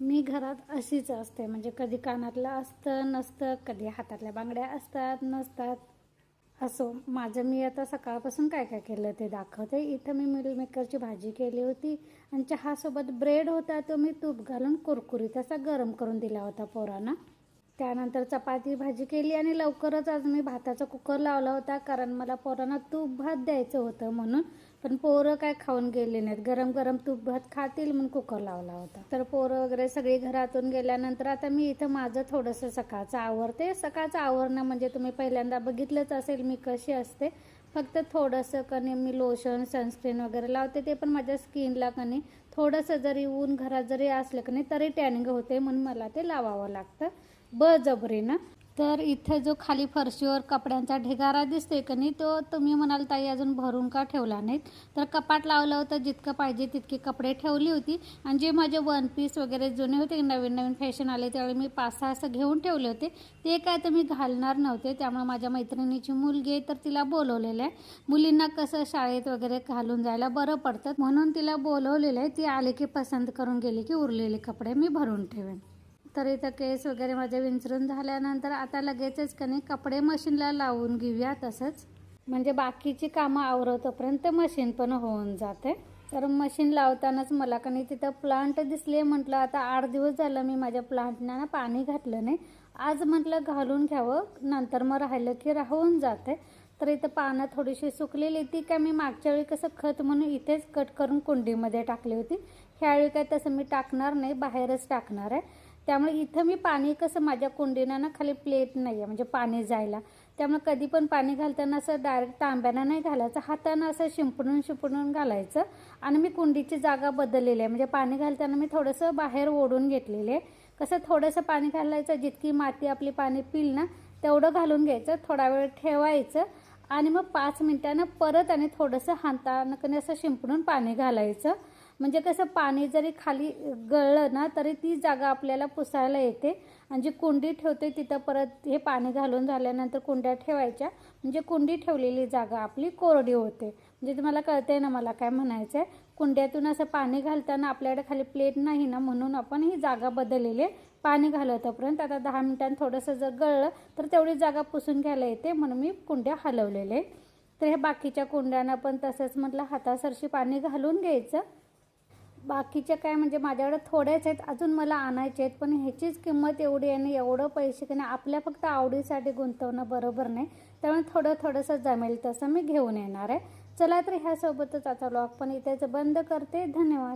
मी घरात अशीच असते. म्हणजे कधी कानातलं असतं नसतं. कधी हातातल्या बांगड्या असतात नसतात. असो माझं मी आता सकाळपासून काय काय केलं ते दाखवते. इथं मी मिल मेकरची भाजी केली होती आणि चहासोबत ब्रेड होता तो मी तूप घालून कुरकुरीत असा गरम करून दिला होता पोरांना. त्यानंतर चपाती भाजी केली आणि लवकरच आज मी भाताचा कुकर लावला होता कारण मला पोरांना तूप भात द्यायचं होतं म्हणून पण पोरं काय खाऊन गेले नाहीत. गरम गरम तूप भात खातील म्हणून कुकर लावला होता. तर पोरं वगैरे सगळी घरातून गेल्यानंतर आता मी इथं माझं थोडंसं सकाळचं आवरते. सकाळचं आवरणं म्हणजे तुम्ही पहिल्यांदा बघितलंच असेल मी कशी असते. फक्त थोडंसं कणी मी लोशन सनस्क्रीन वगैरे लावते ते पण माझ्या स्किनला कणी थोडंसं जरी ऊन घरात जरी असलं कणी तरी टॅनिंग होते म्हणून मला ते लावावं लागतं. बळजबरीनं. तर इथं जो खाली फरशीवर कपड्यांचा ढिगारा दिसतोय का नाही तो तुम्ही म्हणाल ताई अजून भरून का ठेवला नाहीत? तर कपाट लावलं होतं जितकं पाहिजे तितके कपडे ठेवली होती. आणि जे माझे वन पीस वगैरे जुने होते नवीन नवीन फॅशन आले त्यावेळी मी पाच सहा असं घेऊन ठेवले होते. ते काय तर मी घालणार नव्हते त्यामुळे माझ्या मैत्रिणीची मुलगी आहे तर तिला बोलवलेलं आहे. मुलींना कसं शाळेत वगैरे घालून जायला बरं पडतं म्हणून तिला बोलवलेलं आहे. ती आले की पसंत करून गेली की उरलेले कपडे मी भरून ठेवेन. तर इथं केस वगैरे माझे विंचरून झाल्यानंतर आता लगेचच का नाही कपडे मशीनला लावून घेऊया तसंच. म्हणजे बाकीची कामं आवरवतोपर्यंत मशीन पण होऊन जाते. तर मशीन लावतानाच मला का नाही तिथं प्लांट दिसले म्हटलं आता आठ दिवस झालं मी माझ्या प्लांटना ना पाणी घातलं नाही. आज म्हटलं घालून घ्यावं नंतर मग राहिलं की राहून जाते. तर इथं पानं थोडीशी सुकलेली ती काय मी मागच्या वेळी कसं खत म्हणून इथेच कट करून कुंडीमध्ये टाकली होती. ह्यावेळी काय तसं मी टाकणार नाही बाहेरच टाकणार आहे. त्यामुळे इथं मी पाणी कसं माझ्या कुंडीनं ना खाली प्लेट नाही आहे म्हणजे पाणी जायला. त्यामुळे कधी पण पाणी घालताना असं डायरेक्ट तांब्यानं नाही घालायचं हातानं असं शिंपडून शिंपडून घालायचं. आणि मी कुंडीची जागा बदललेली आहे म्हणजे पाणी घालताना मी थोडंसं बाहेर ओढून घेतलेले आहे. कसं थोडंसं पाणी घालायचं जितकी माती आपली पाणी पिल ना तेवढं घालून घ्यायचं थोडा वेळ ठेवायचं. आणि मग पाच मिनटानं परत आणि थोडंसं हातानं कधी असं शिंपडून पाणी घालायचं. म्हणजे कसं पाणी जरी खाली गळलं ना तरी ती जागा आपल्याला पुसायला येते. आणि जी कुंडी ठेवते तिथं परत हे पाणी घालून झाल्यानंतर कुंड्या ठेवायच्या. म्हणजे कुंडी ठेवलेली जागा आपली कोरडी होते. म्हणजे तुम्हाला कळते ना मला काय म्हणायचं आहे कुंड्यातून असं पाणी घालताना आपल्याकडे खाली प्लेट नाही ना म्हणून आपण ही जागा बदललेली आहे. पाणी घालवतोपर्यंत आता दहा मिनिटांनी थोडंसं जर गळलं तर तेवढी जागा पुसून घ्यायला येते म्हणून मी कुंड्या हलवलेले तर हे बाकीच्या कुंड्यांना पण तसंच म्हटलं हातासरशी पाणी घालून घ्यायचं. बाकीच्या काय म्हणजे माझ्याकडे थोड्याच आहेत अजून मला आणायचे आहेत पण ह्याचीच किंमत एवढी आहे आणि एवढं पैसे की नाही आपल्या फक्त आवडीसाठी गुंतवणं बरोबर नाही. त्यामुळे थोडं थोडंसं जमेल तसं मी घेऊन येणार आहे. चला तर ह्यासोबतच आता लॉक पण इथेच बंद करते. धन्यवाद.